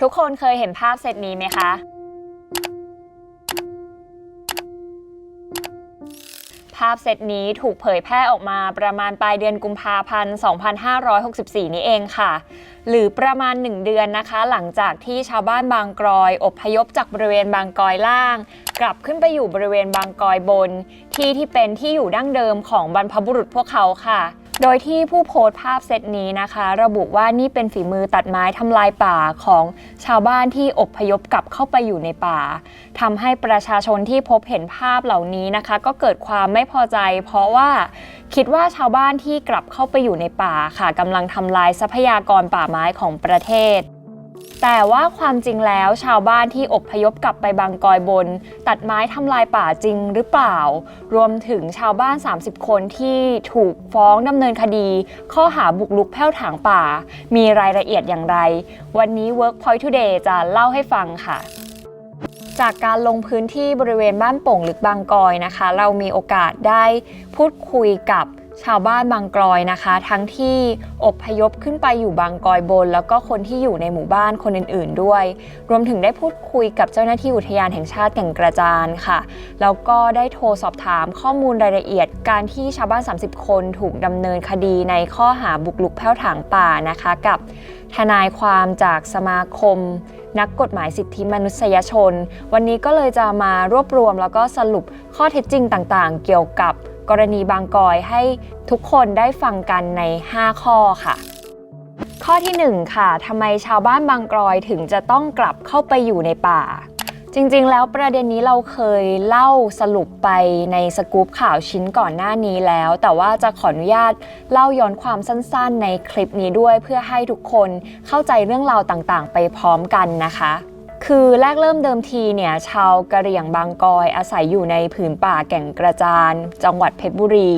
ทุกคนเคยเห็นภาพเซตนี้ไหมคะ ภาพเซตนี้ถูกเผยแพร่ออกมาประมาณปลายเดือนกุมภาพันธ์ 2564 นี้เองค่ะ หรือประมาณ 1 เดือนนะคะ หลังจากที่ชาวบ้านบางกรอยอพยพจากบริเวณบางกรอยล่าง กลับขึ้นไปอยู่บริเวณบางกรอยบน ที่ที่เป็นที่อยู่ดั้งเดิมของบรรพบุรุษพวกเขาค่ะ โดยที่ผู้โพสต์ภาพเซตนี้นะคะ ระบุว่านี่เป็นฝีมือตัดไม้ทำลายป่าของชาวบ้านที่อพยพกลับเข้าไปอยู่ในป่าทำให้ประชาชนที่พบเห็นภาพเหล่านี้นะคะ ก็เกิดความไม่พอใจ เพราะว่าคิดว่าชาวบ้านที่กลับเข้าไปอยู่ในป่าค่ะกำลังทำลายทรัพยากรป่าไม้ของประเทศ แต่ว่าความจริงแล้วชาวบ้านที่อบพยพกลับไปบางกอยบน ตัดไม้ทำลายป่าจริงหรือเปล่า รวมถึงชาวบ้าน 30 คนที่ถูกฟ้องดำเนินคดี ข้อหาบุกรุกแพ่วถางป่า มีรายละเอียดอย่างไร วันนี้ Workpoint Today จะเล่าให้ฟังค่ะจากการลงพื้นที่บริเวณบ้านโป่งลึกบางกอยนะคะ เรามีโอกาสได้พูดคุยกับ ชาวบ้านบางกลอยนะคะ ทั้งที่อพยพขึ้นไปอยู่บางกลอยบน แล้วก็คนที่อยู่ในหมู่บ้านคนอื่นๆด้วย รวมถึงได้พูดคุยกับเจ้าหน้าที่อุทยานแห่งชาติแก่งกระจานค่ะ แล้วก็ได้โทรสอบถามข้อมูลรายละเอียด การที่ชาวบ้าน 30 คนถูกดำเนินคดีในข้อหาบุกรุกแพ่วถางป่านะคะกับทนายความจากสมาคม นักกฎหมายสิทธิมนุษยชน วันนี้ก็เลยจะมารวบรวมแล้วก็สรุปข้อเท็จจริงต่างๆ เกี่ยวกับ กรณีบางกอยให้ทุกคนได้ฟังกันใน 5 ข้อค่ะ ข้อที่ 1 ค่ะทำไมชาวบ้านบางกรอยถึงจะต้องกลับเข้าไปอยู่ในป่า จริงๆ แล้วประเด็นนี้เราเคยเล่าสรุปไปในสกู๊ปข่าวชิ้นก่อนหน้านี้แล้ว แต่ว่าจะขออนุญาตเล่าย้อนความสั้นๆ ในคลิปนี้ด้วยเพื่อให้ทุกคนเข้าใจเรื่องราวต่างๆ ไปพร้อมกันนะคะ คือแรกเริ่มเดิมทีเนี่ยชาวกะเหรี่ยงบางกอยอาศัยอยู่ในผืนป่าแก่งกระจาน จังหวัดเพชรบุรี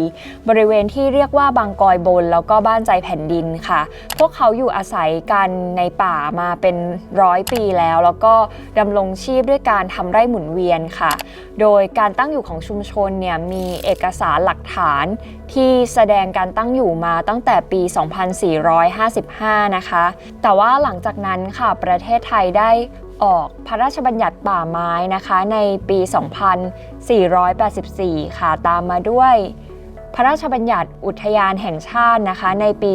บริเวณที่เรียกว่าบางกอยบน แล้วก็บ้านใจแผ่นดินค่ะ พวกเขาอยู่อาศัยกันในป่ามาเป็นร้อยปีแล้ว แล้วก็ดำรงชีพด้วยการทำไร่หมุนเวียนค่ะ โดยการตั้งอยู่ของชุมชนเนี่ยมีเอกสารหลักฐานที่แสดงการตั้งอยู่มาตั้งแต่ปี 2455 นะคะ แต่ว่าหลังจากนั้นค่ะประเทศไทยได้ ออกพระราชบัญญัติป่าไม้นะคะในปี 2484 ค่ะ ตามมาด้วย พระราชบัญญัติอุทยานแห่งชาตินะคะในปี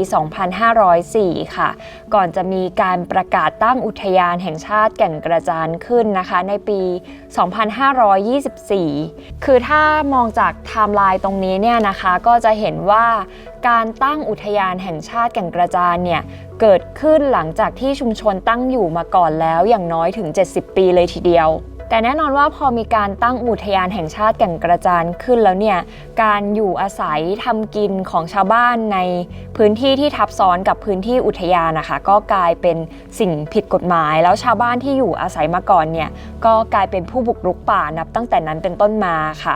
2504 ค่ะ ก่อนจะมีการประกาศตั้งอุทยานแห่งชาติแก่งกระจานขึ้นนะคะในปี 2524 คือถ้ามองจากไทม์ไลน์ตรงนี้เนี่ยนะคะก็จะเห็นว่าการตั้งอุทยานแห่งชาติแก่งกระจานเนี่ยเกิดขึ้นหลังจากที่ชุมชนตั้งอยู่มาก่อนแล้วอย่างน้อยถึง 70 ปีเลยทีเดียว แต่แน่นอนว่าพอมีการตั้งอุทยานแห่งชาติแก่งกระจานขึ้นแล้วเนี่ยการอยู่อาศัยทำกินของชาวบ้านในพื้นที่ที่ทับซ้อนกับพื้นที่อุทยานนะคะก็กลายเป็นสิ่งผิดกฎหมาย แล้วชาวบ้านที่อยู่อาศัยมาก่อนเนี่ยก็กลายเป็นผู้บุกรุกป่านับตั้งแต่นั้นเป็นต้นมาค่ะ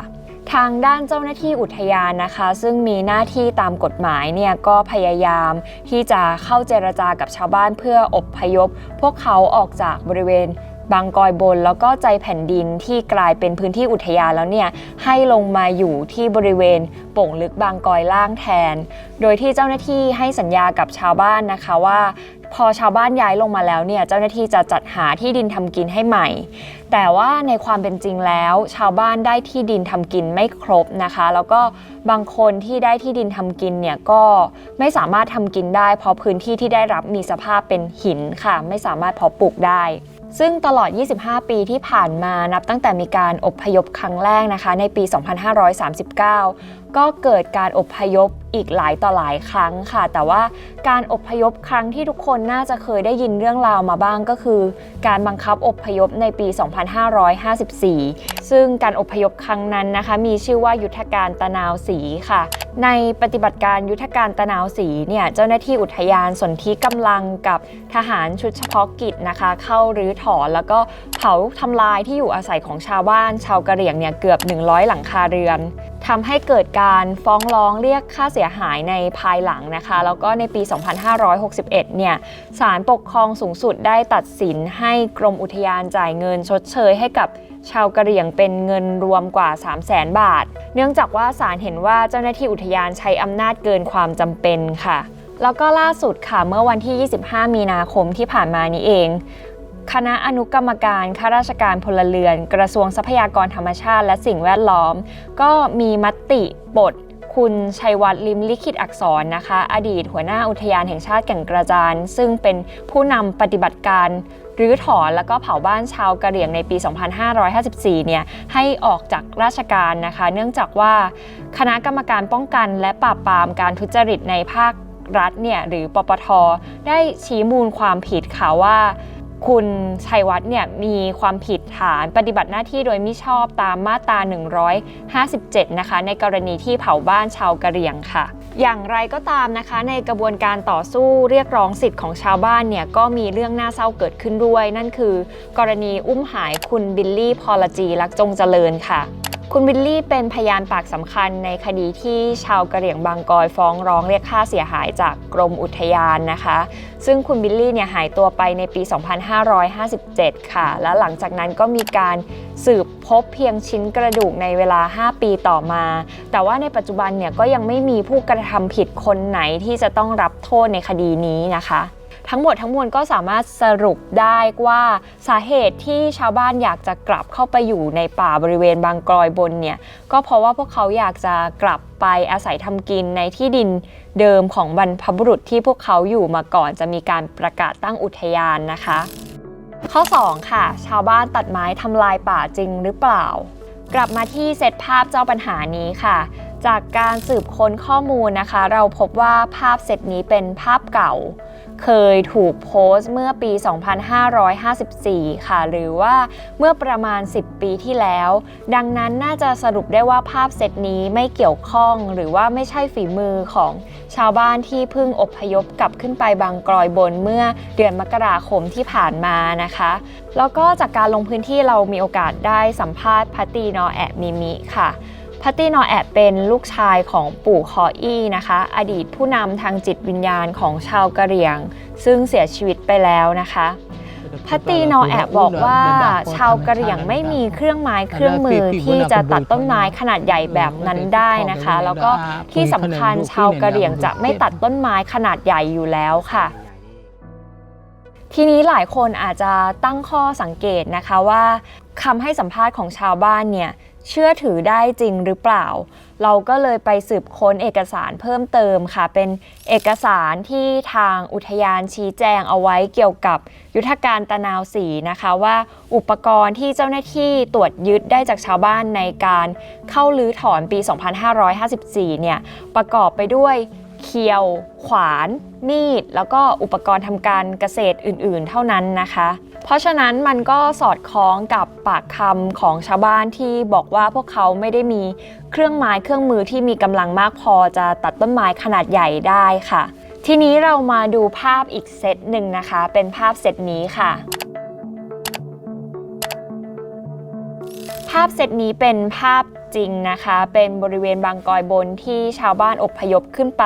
ทางด้านเจ้าหน้าที่อุทยานนะคะ ซึ่งมีหน้าที่ตามกฎหมายเนี่ยก็พยายามที่จะเข้าเจรจากับชาวบ้านเพื่ออบพยพ พวกเขาออกจากบริเวณ บางกอยบนแล้วก็ใจแผ่นดินที่กลายเป็นพื้นที่อุทยานแล้วเนี่ยให้ลงมาอยู่ที่บริเวณโป่งลึกบางกอยล่างแทน โดยที่เจ้าหน้าที่ให้สัญญากับชาวบ้านนะคะว่า พอชาวบ้านย้ายลงมาแล้วเนี่ยเจ้าหน้าที่จะจัดหาที่ดินทำกินให้ใหม่ แต่ว่าในความเป็นจริงแล้ว ชาวบ้านได้ที่ดินทำกินไม่ครบนะคะ แล้วก็บางคนที่ได้ที่ดินทำกินเนี่ยก็ไม่สามารถทำกินได้ เพราะพื้นที่ที่ได้รับมีสภาพเป็นหินค่ะ ไม่สามารถเพาะปลูกได้ ซึ่งตลอด 25 ปีที่ผ่านมานับตั้งแต่มีการอบพยพครั้งแรกนะคะในปี 2539 ก็เกิดการอพยพอีกหลายต่อหลายครั้งค่ะ แต่ว่าการอพยพครั้งที่ทุกคนน่าจะเคยได้ยินเรื่องราวมาบ้างก็คือ การบังคับอพยพในปี 2554 ซึ่งการอพยพครั้งนั้นนะคะ มีชื่อว่ายุทธการตะนาวสีค่ะ ในปฏิบัติการยุทธการตะนาวสีเนี่ยเจ้าหน้าที่อุทยานสนธิกำลังกับทหารชุดเฉพาะกิจนะคะ เข้ารื้อถอนแล้วก็เผาทำลายที่อยู่อาศัยของชาวบ้าน ชาวกะเหรี่ยงเนี่ยเกือบ 100 หลังคาเรือนทำให้เกิดการฟ้องร้องเรียกค่าเสียหายในภายหลังนะคะ แล้วก็ในปี 2561 เนี่ยศาลปกครองสูงสุดได้ตัดสินให้กรมอุทยานจ่ายเงินชดเชยให้กับชาวกะเหรี่ยงเป็นเงินรวมกว่า 3 0 0แสนบาท เนื่องจากว่าศาลเห็นว่าเจ้าหน้าที่อุทยานใช้อำนาจเกินความจำเป็นค่ะ แล้วก็ล่าสุดค่ะเมื่อวันที่ 25 มีนาคมที่ผ่านมานี้เอง คณะอนุกรรมการข้าราชการพลเรือน กระทรวงทรัพยากรธรรมชาติ และสิ่งแวดล้อม ก็มีมติปลดคุณชัยวัฒน์ลิมลิขิตอักษรนะคะ อดีตหัวหน้าอุทยานแห่งชาติแก่งกระจาน ซึ่งเป็นผู้นำปฏิบัติการรื้อถอนแล้วก็เผาบ้านชาวกะเหรี่ยงในปี 2554 เนี่ยให้ออกจากราชการนะคะ เนื่องจากว่าคณะกรรมการป้องกันและปราบปรามการทุจริตในภาครัฐเนี่ยหรือปปท ได้ชี้มูลความผิดค่ะว่า คุณชัยวัฒน์เนี่ยมีความผิดฐานปฏิบัติหน้าที่โดยมิชอบตามมาตรา 157 นะคะ ในกรณีที่เผาบ้านชาวกะเหรี่ยงค่ะ อย่างไรก็ตามนะคะ ในกระบวนการต่อสู้เรียกร้องสิทธิ์ของชาวบ้านเนี่ยก็มีเรื่องน่าเศร้าเกิดขึ้นด้วย นั่นคือ กรณีอุ้มหายคุณบิลลี่พอลจีลักจงเจริญค่ะ คุณวิลลี่เป็นพยานปากสำคัญในคดีที่ชาวกะเหรี่ยงบางกอยฟ้องร้องเรียกค่าเสียหายจากกรมอุทยานนะคะ ซึ่งคุณบิลลี่เนี่ยหายตัวไปในปี 2557 ค่ะ และหลังจากนั้นก็มีการสืบพบเพียงชิ้นกระดูกในเวลา 5 ปีต่อมา แต่ว่าในปัจจุบันเนี่ยก็ยังไม่มีผู้กระทำผิดคนไหนที่จะต้องรับโทษในคดีนี้นะคะ ทั้งหมดทั้งมวลก็สามารถสรุปได้ว่าสาเหตุที่ชาวบ้านอยากจะกลับเข้าไปอยู่ในป่าบริเวณบางกรอยบนเนี่ยก็เพราะว่าพวกเขาอยากจะกลับไปอาศัยทำกินในที่ดินเดิมของบรรพบุรุษที่พวกเขาอยู่มาก่อนจะมีการประกาศตั้งอุทยานนะคะ ข้อ 2 ค่ะ ชาวบ้านตัดไม้ทำลายป่าจริงหรือเปล่า กลับมาที่เซตภาพเจ้าปัญหานี้ค่ะจากการสืบค้นข้อมูลนะคะ เราพบว่าภาพเซตนี้เป็นภาพเก่า เคยถูกโพสต์เมื่อปี 2554 ค่ะ หรือว่าเมื่อประมาณ 10 ปีที่แล้ว ดังนั้นน่าจะสรุปได้ว่าภาพเซตนี้ไม่เกี่ยวข้องหรือว่าไม่ใช่ฝีมือของชาวบ้านที่เพิ่งอพยพกลับขึ้นไปบางกรอยบนเมื่อเดือนมกราคมที่ผ่านมานะคะ แล้วก็จากการลงพื้นที่เรามีโอกาสได้สัมภาษณ์พัตตีนอแอะมิมิค่ะ พัตตี้นอแอบเป็นลูกชายของปู่คออี้นะคะ อดีตผู้นำทางจิตวิญญาณของชาวกะเหรี่ยง ซึ่งเสียชีวิตไปแล้วนะคะพัตตีนอแอบบอกว่า ชาวกะเหรี่ยงไม่มีเครื่องไม้เครื่องมือที่จะตัดต้นไม้ขนาดใหญ่แบบนั้นได้นะคะ แล้วก็ที่สำคัญชาวกะเหรี่ยงจะไม่ตัดต้นไม้ขนาดใหญ่อยู่แล้วค่ะทีนี้หลายคนอาจจะตั้งข้อสังเกตนะคะว่าคำให้สัมภาษณ์ของชาวบ้านเนี่ย เชื่อถือได้จริงหรือเปล่า เราก็เลยไปสืบค้นเอกสารเพิ่มเติมค่ะ เป็นเอกสารที่ทางอุทยานชี้แจงเอาไว้เกี่ยวกับยุทธการตะนาวสีนะคะว่าอุปกรณ์ที่เจ้าหน้าที่ตรวจยึดได้จากชาวบ้านในการเข้าลื้อถอนปี 2554 เนี่ยประกอบไปด้วย เคียว ขวาน มีด แล้วก็อุปกรณ์ทำการเกษตรอื่นๆ เท่านั้นนะคะ เพราะฉะนั้นมันก็สอดคล้องกับปากคำของชาวบ้านที่บอกว่าพวกเขาไม่ได้มีเครื่องไม้เครื่องมือที่มีกำลังมากพอจะตัดต้นไม้ขนาดใหญ่ได้ค่ะ ทีนี้เรามาดูภาพอีกเซตหนึ่งนะคะ เป็นภาพเซตนี้ค่ะาพเซตนี้เป็นภาพจริงนะคะ เป็นบริเวณบางกอยบนที่ชาวบ้านอพยพขึ้นไป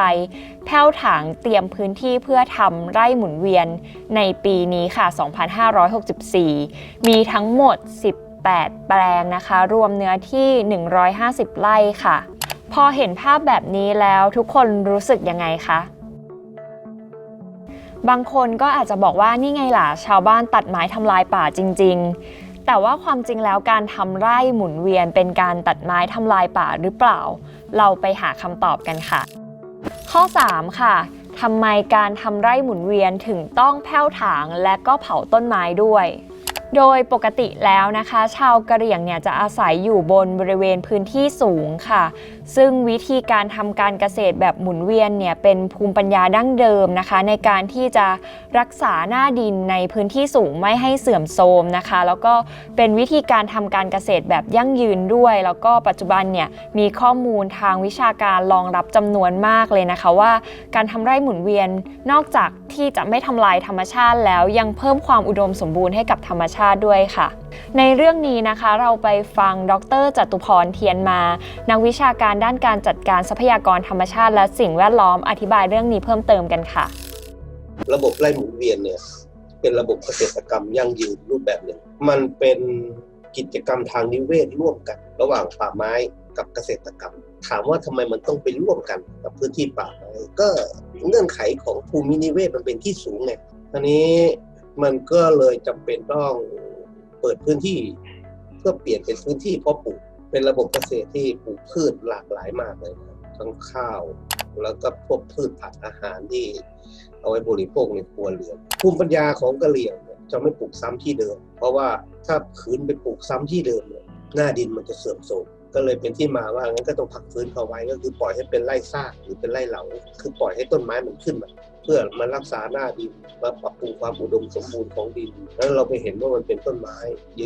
แผ้วถางเตรียมพื้นที่เพื่อทำไร่หมุนเวียนในปีนี้ค่ะ 2564 มีทั้งหมด 18 แปลงนะคะ รวมเนื้อที่ 150 ไร่ค่ะ พอเห็นภาพแบบนี้แล้วทุกคนรู้สึกยังไงคะบางคนก็อาจจะบอกว่านี่ไงล่ะ ชาวบ้านตัดไม้ทำลายป่าจริง ๆ แต่ว่าความจริงแล้วการทำไร่หมุนเวียนเป็นการตัดไม้ทำลายป่าหรือเปล่า เราไปหาคำตอบกันค่ะ ข้อ 3 ค่ะทำไมการทำไร่หมุนเวียนถึงต้องแผ้วถางและก็เผาต้นไม้ด้วย โดยปกติแล้วนะคะ ชาวกะเหรี่ยงเนี่ยจะอาศัยอยู่บนบริเวณพื้นที่สูงค่ะ ซึ่งวิธีการทำการเกษตรแบบหมุนเวียนเนี่ยเป็นภูมิปัญญาดั้งเดิมนะคะ ในการที่จะรักษาหน้าดินในพื้นที่สูงไม่ให้เสื่อมโทรมนะคะ แล้วก็เป็นวิธีการทำการเกษตรแบบยั่งยืนด้วย แล้วก็ปัจจุบันเนี่ยมีข้อมูลทางวิชาการรองรับจำนวนมากเลยนะคะว่า การทำไร่หมุนเวียนนอกจากที่จะไม่ทำลายธรรมชาติแล้วยังเพิ่มความอุดมสมบูรณ์ให้กับธรรมชาติด้วยค่ะ ในเรื่องนี้นะคะเราไปฟังดรจตุพรเทียนมา นักวิชาการด้านการจัดการทรัพยากรธรรมชาติ และสิ่งแวดล้อมอธิบายเรื่องนี้เพิ่มเติมกันค่ะ ระบบไร่หมุนเวียนเนี่ยเป็นระบบเกษตรกรรมยั่งยืนรูปแบบหนึ่ง มันเป็นกิจกรรมทางนิเวศร่วมกัน ระหว่างป่าไม้กับเกษตรกรรม ถามว่าทำไมมันต้องไปร่วมกันกับพื้นที่ป่าไม้ก็เงื่อนไขของภูมินิเวศมันเป็นที่สูงไงทีนี้ มันก็เลยจำเป็นต้องเปิดพื้นที่ เพื่อเปลี่ยนเป็นพื้นที่เพาะปลูกเป็นระบบเกษตรที่ปลูกพืชหลากหลายมากเลยนะทั้งข้าว แล้วก็พวกพืชผักอาหารที่เอาไว้บริโภคในครัวเรือนภูมิปัญญาของกะเหรี่ยงเนี่ยจะไม่ปลูกซ้ำที่เดิม เพราะว่าถ้าขืนไปปลูกซ้ำที่เดิมเนี่ยหน้าดินมันจะเสื่อมโทรมก็เลยเป็นที่มาว่างั้นก็ต้องพักฟื้นเขาไว้ก็คือปล่อยให้เป็นไร่ซากหรือเป็นไร่เหลาคือปล่อยให้ต้นไม้มันขึ้นมา เพื่อมารักษาหน้าดินมาปรับปรุงความอุดมสมบูรณ์ของดิน แล้วเราไปเห็นว่ามันเป็นต้นไม้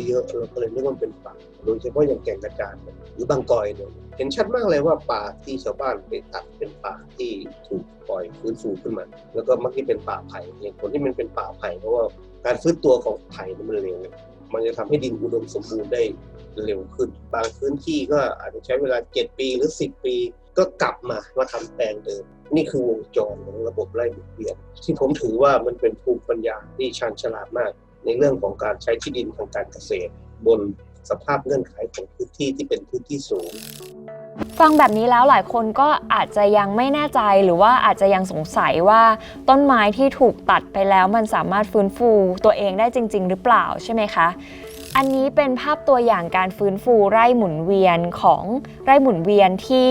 เยอะๆเราก็เลยนึกว่ามันเป็นป่าโดยเฉพาะอย่างแก่งกระจานหรือบางกอยเนี่ยเห็นชัดมากเลยว่าป่าที่ชาวบ้านไปตัดเป็นป่าที่ถูกปล่อยฟื้นฟูขึ้นมาแล้วก็มักที่เป็นป่าไผ่เหตุผลที่มันเป็นป่าไผ่เพราะว่าการฟื้นตัวของไผ่นี่มันเร็วมันจะทำให้ดินอุดมสมบูรณ์ได้เร็วขึ้น บางพื้นที่ก็อาจจะใช้เวลา 7 ปีหรือ 10 ปีก็กลับมามาทำแปลงเดิม นี่คือวงจรของระบบไร่หมุนเวียนที่ผมถือว่ามันเป็นภูมิปัญญาที่ชาญฉลาดมาก ในเรื่องของการใช้ที่ดินทางการเกษตร บนสภาพเงื่อนไขของพื้นที่ที่เป็นพื้นที่สูง ฟังแบบนี้แล้วหลายคนก็อาจจะยังไม่แน่ใจหรือว่าอาจจะยังสงสัยว่าต้นไม้ที่ถูกตัดไปแล้วมันสามารถฟื้นฟูตัวเองได้จริง ๆ หรือเปล่าใช่ไหมคะ อันนี้เป็นภาพตัวอย่างการฟื้นฟูไร่หมุนเวียนของไร่หมุนเวียนที่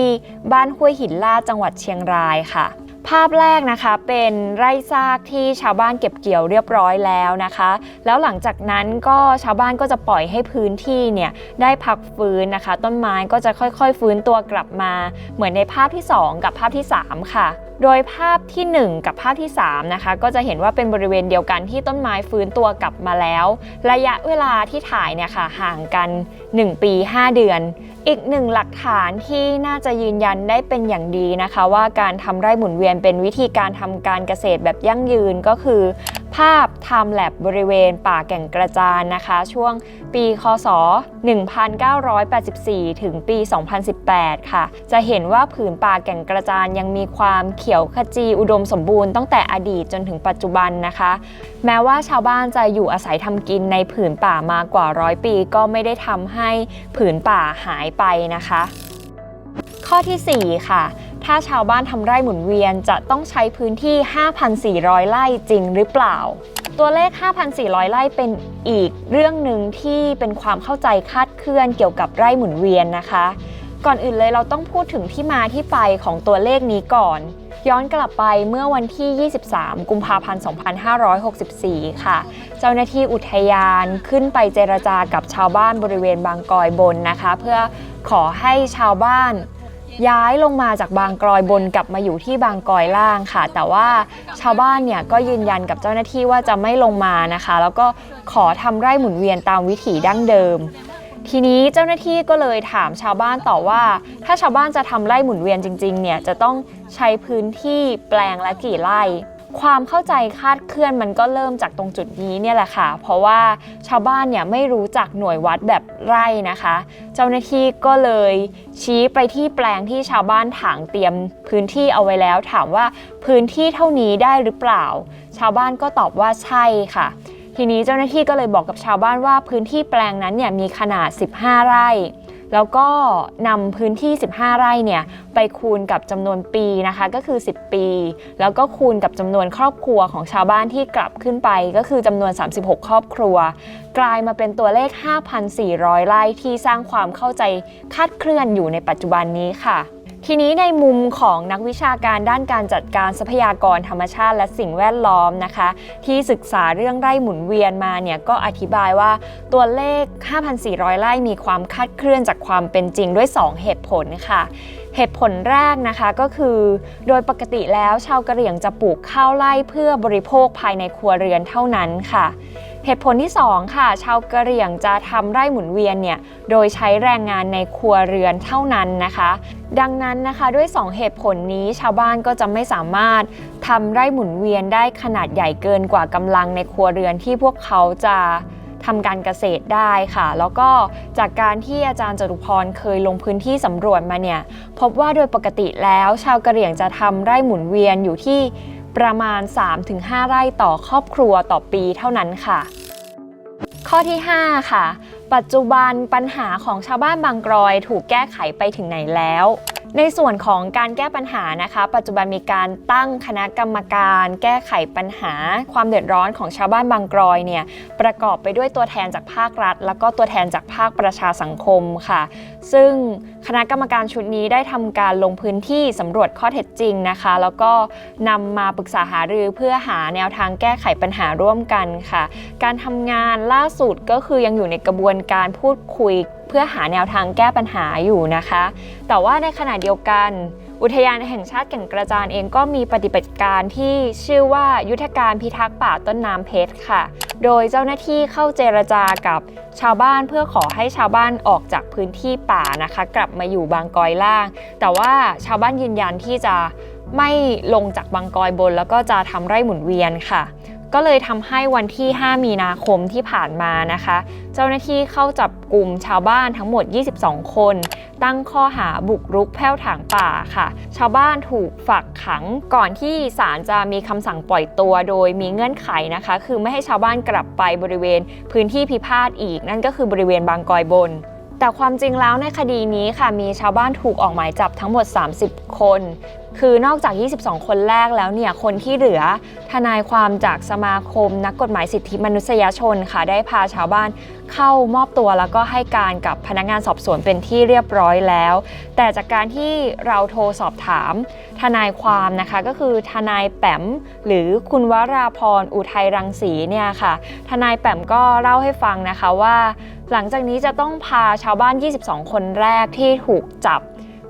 บ้านห้วยหินลาดจังหวัดเชียงรายค่ะ ภาพแรกนะคะเป็นไร่ซากที่ชาวบ้านเก็บเกี่ยวเรียบร้อยแล้วนะคะ แล้วหลังจากนั้นก็ชาวบ้านก็จะปล่อยให้พื้นที่เนี่ยได้พักฟื้นนะคะ ต้นไม้ก็จะค่อยๆ ฟื้นตัวกลับมา เหมือนในภาพที่ 2 กับภาพที่ 3 ค่ะ โดยภาพที่ 1 กับภาพที่3นะคะก็จะเห็นว่าเป็นบริเวณเดียวกันที่ต้นไม้ฟื้นตัวกลับมาแล้ว ระยะเวลาที่ถ่ายเนี่ยค่ะห่างกัน 1 ปี 5 เดือน อีกหนึ่งหลักฐานที่น่าจะยืนยันได้เป็นอย่างดีนะคะ ว่าการทำไร่หมุนเวียนเป็นวิธีการทำการเกษตรแบบยั่งยืนก็คือ ภาพ Time Lab บริเวณป่าแก่งกระจานนะคะ ช่วงปีคศ 1984 ถึงปี 2018 ค่ะ จะเห็นว่าผืนป่าแก่งกระจานยังมีความเขียวขจีอุดมสมบูรณ์ตั้งแต่อดีตจนถึงปัจจุบันนะคะ แม้ว่าชาวบ้านจะอยู่อาศัยทำกินในผืนป่ามากว่าร้อยปี ก็ไม่ได้ทำให้ผืนป่าหายไปนะคะ ข้อทีสี่4 ค่ะ ถ้าชาวบ้านทำไร่หมุนเวียนจะต้องใช้พื้นที่ 5,400 ไร่จริงหรือเปล่า ตัวเลข 5,400 ไร่เป็นอีกเรื่องหนึ่งที่เป็นความเข้าใจคาดเคลื่อนเกี่ยวกับไร่หมุนเวียนนะคะ ก่อนอื่นเลยเราต้องพูดถึงที่มาที่ไปของตัวเลขนี้ก่อน ย้อนกลับไปเมื่อวันที่ 23 กุมภาพันธ์ 2564 ค่ะ เจ้าหน้าที่อุทยานขึ้นไปเจรจากับชาวบ้านบริเวณบางกอยบนนะคะ เพื่อขอให้ชาวบ้าน ย้ายลงมาจากบางกรอยบนกลับมาอยู่ที่บางกอยล่างค่ะ แต่ว่าชาวบ้านเนี่ยก็ยืนยันกับเจ้าหน้าที่ว่าจะไม่ลงมานะคะ แล้วก็ขอทำไร่หมุนเวียนตามวิถีดั้งเดิม ทีนี้เจ้าหน้าที่ก็เลยถามชาวบ้านต่อว่า ถ้าชาวบ้านจะทำไร่หมุนเวียนจริงๆเนี่ยจะต้องใช้พื้นที่แปลงละกี่ไร่ ความเข้าใจคาดเคลื่อนมันก็เริ่มจากตรงจุดนี้เนี่ยแหละค่ะ เพราะว่าชาวบ้านเนี่ยไม่รู้จักหน่วยวัดแบบไร่นะคะ เจ้าหน้าที่ก็เลยชี้ไปที่แปลงที่ชาวบ้านถางเตรียมพื้นที่เอาไว้แล้ว ถามว่าพื้นที่เท่านี้ได้หรือเปล่า ชาวบ้านก็ตอบว่าใช่ค่ะ ทีนี้เจ้าหน้าที่ก็เลยบอกกับชาวบ้านว่าพื้นที่แปลงนั้นเนี่ยมีขนาด 15 ไร่ แล้วก็นำพื้นที่ 15 ไร่เนี่ยไปคูณกับจำนวนปีนะคะก็คือ 10 ปี แล้วก็คูณกับจำนวนครอบครัวของชาวบ้านที่กลับขึ้นไป ก็คือจำนวน 36 ครอบครัว กลายมาเป็นตัวเลข 5,400 ไร่ที่สร้างความเข้าใจคาดเคลื่อนอยู่ในปัจจุบันนี้ค่ะ ทีนี้ในมุมของนักวิชาการด้านการจัดการทรัพยากรธรรมชาติและสิ่งแวดล้อมนะคะ ที่ศึกษาเรื่องไร่หมุนเวียนมาเนี่ยก็อธิบายว่าตัวเลข 5,400 ไร่มีความคาดเคลื่อนจากความเป็นจริงด้วย 2 เหตุผลค่ะเหตุผลแรกนะคะก็คือ โดยปกติแล้วชาวกะเหรี่ยงจะปลูกข้าวไร่เพื่อบริโภคภายในครัวเรือนเท่านั้นค่ะ เหตุผลที่ 2 ค่ะ ชาวกะเหรี่ยงจะทำไร่หมุนเวียนเนี่ยโดยใช้แรงงานในครัวเรือนเท่านั้นนะคะ ดังนั้นนะคะด้วย 2 เหตุผลนี้ชาวบ้านก็จะไม่สามารถทำไร่หมุนเวียนได้ขนาดใหญ่เกินกว่ากำลังในครัวเรือนที่พวกเขาจะทำการเกษตรได้ค่ะ แล้วก็จากการที่อาจารย์จตุพรเคยลงพื้นที่สำรวจมาเนี่ย พบว่าโดยปกติแล้วชาวกะเหรี่ยงจะทำไร่หมุนเวียนอยู่ที่ ประมาณ 3-5 ไร่ต่อครอบครัวต่อปีเท่านั้นค่ะ ข้อที่ 5 ค่ะ ปัจจุบันปัญหาของชาวบ้านบางกรอยถูกแก้ไขไปถึงไหนแล้ว ในส่วนของการแก้ปัญหานะคะ ปัจจุบันมีการตั้งคณะกรรมการ แก้ไขปัญหา ความเดือดร้อนของชาวบ้านบางกรอยเนี่ยประกอบไปด้วยตัวแทนจากภาครัฐ แล้วก็ตัวแทนจากภาคประชาสังคมค่ะ ซึ่งคณะกรรมการชุดนี้ได้ทำการลงพื้นที่สำรวจข้อเท็จจริงนะคะ แล้วก็นำมาปรึกษาหารือเพื่อหาแนวทางแก้ไขปัญหาร่วมกันค่ะ การทำงานล่าสุดก็คือยังอยู่ในกระบวนการพูดคุย พื่อหาแนวทางแก้ปัญหาอยู่นะคะ แต่ว่าในขณะเดียวกัน อุทยานแห่งชาติแก่งกระจานเองก็มีปฏิบัติการที่ชื่อว่ายุทธการพิทักษ์ป่าต้นน้ำเพชรค่ะ โดยเจ้าหน้าที่เข้าเจรจากับชาวบ้านเพื่อขอให้ชาวบ้านออกจากพื้นที่ป่านะคะ กลับมาอยู่บางกอยล่าง แต่ว่าชาวบ้านยืนยันที่จะไม่ลงจากบางกอยบน แล้วก็จะทำไร่หมุนเวียนค่ะ ก็เลยทำให้วันที่ 5 มีนาคมที่ผ่านมานะคะ เจ้าหน้าที่เข้าจับกลุ่มชาวบ้านทั้งหมด 22 คน ตั้งข้อหาบุกรุกแผ้วถางป่าค่ะ ชาวบ้านถูกฝากขังก่อนที่ศาลจะมีคำสั่งปล่อยตัวโดยมีเงื่อนไขนะคะ คือไม่ให้ชาวบ้านกลับไปบริเวณพื้นที่พิพาทอีก นั่นก็คือบริเวณบางกอยบนแต่ความจริงแล้วในคดีนี้ค่ะมีชาวบ้านถูกออกหมายจับทั้งหมด 30 คน คือนอกจาก 22 คนแรกแล้วเนี่ย คนที่เหลือทนายความจากสมาคมนักกฎหมายสิทธิมนุษยชนค่ะ ได้พาชาวบ้านเข้ามอบตัวแล้วก็ให้การกับพนักงานสอบสวนเป็นที่เรียบร้อยแล้ว แต่จากการที่เราโทรสอบถาม ทนายความนะคะก็คือทนายแปมหรือคุณวราพรอุทัยรังสีเนี่ยค่ะ ทนายแปมก็เล่าให้ฟังนะคะว่า หลังจากนี้จะต้องพาชาวบ้าน 22 คนแรกที่ถูกจับ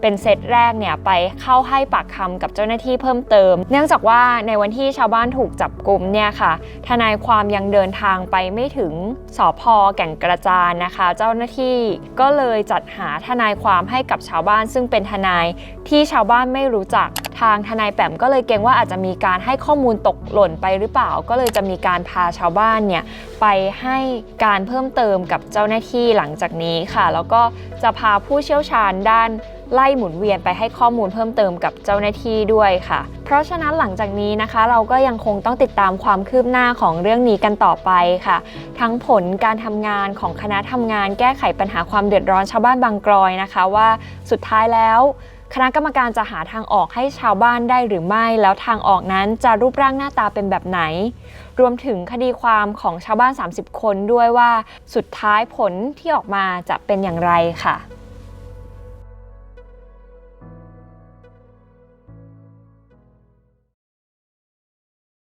เป็นเซตแรกเนี่ยไปเข้าให้ปากคำกับเจ้าหน้าที่เพิ่มเติม เนื่องจากว่าในวันที่ชาวบ้านถูกจับกลุ่มเนี่ยค่ะ ทนายความยังเดินทางไปไม่ถึงสอพอแก่งกระจานนะคะ เจ้าหน้าที่ก็เลยจัดหาทนายความให้กับชาวบ้าน ซึ่งเป็นทนายที่ชาวบ้านไม่รู้จักทางทนายแปมก็เลยเกรงว่าอาจจะมีการให้ข้อมูลตกหล่นไปหรือเปล่า ก็เลยจะมีการพาชาวบ้านเนี่ยไปให้การเพิ่มเติมกับเจ้าหน้าที่หลังจากนี้ค่ะ แล้วก็จะพาผู้เชี่ยวชาญด้าน ไล่หมุนเวียนไปให้ข้อมูลเพิ่มเติมกับเจ้าหน้าที่ด้วยค่ะ เพราะฉะนั้นหลังจากนี้นะคะ เราก็ยังคงต้องติดตามความคืบหน้าของเรื่องนี้กันต่อไปค่ะ ทั้งผลการทำงานของคณะทำงานแก้ไขปัญหาความเดือดร้อนชาวบ้านบางกรอยนะคะ ว่าสุดท้ายแล้วคณะกรรมการจะหาทางออกให้ชาวบ้านได้หรือไม่ แล้วทางออกนั้นจะรูปร่างหน้าตาเป็นแบบไหน รวมถึงคดีความของชาวบ้าน 30 คนด้วยว่า สุดท้ายผลที่ออกมาจะเป็นอย่างไรค่ะ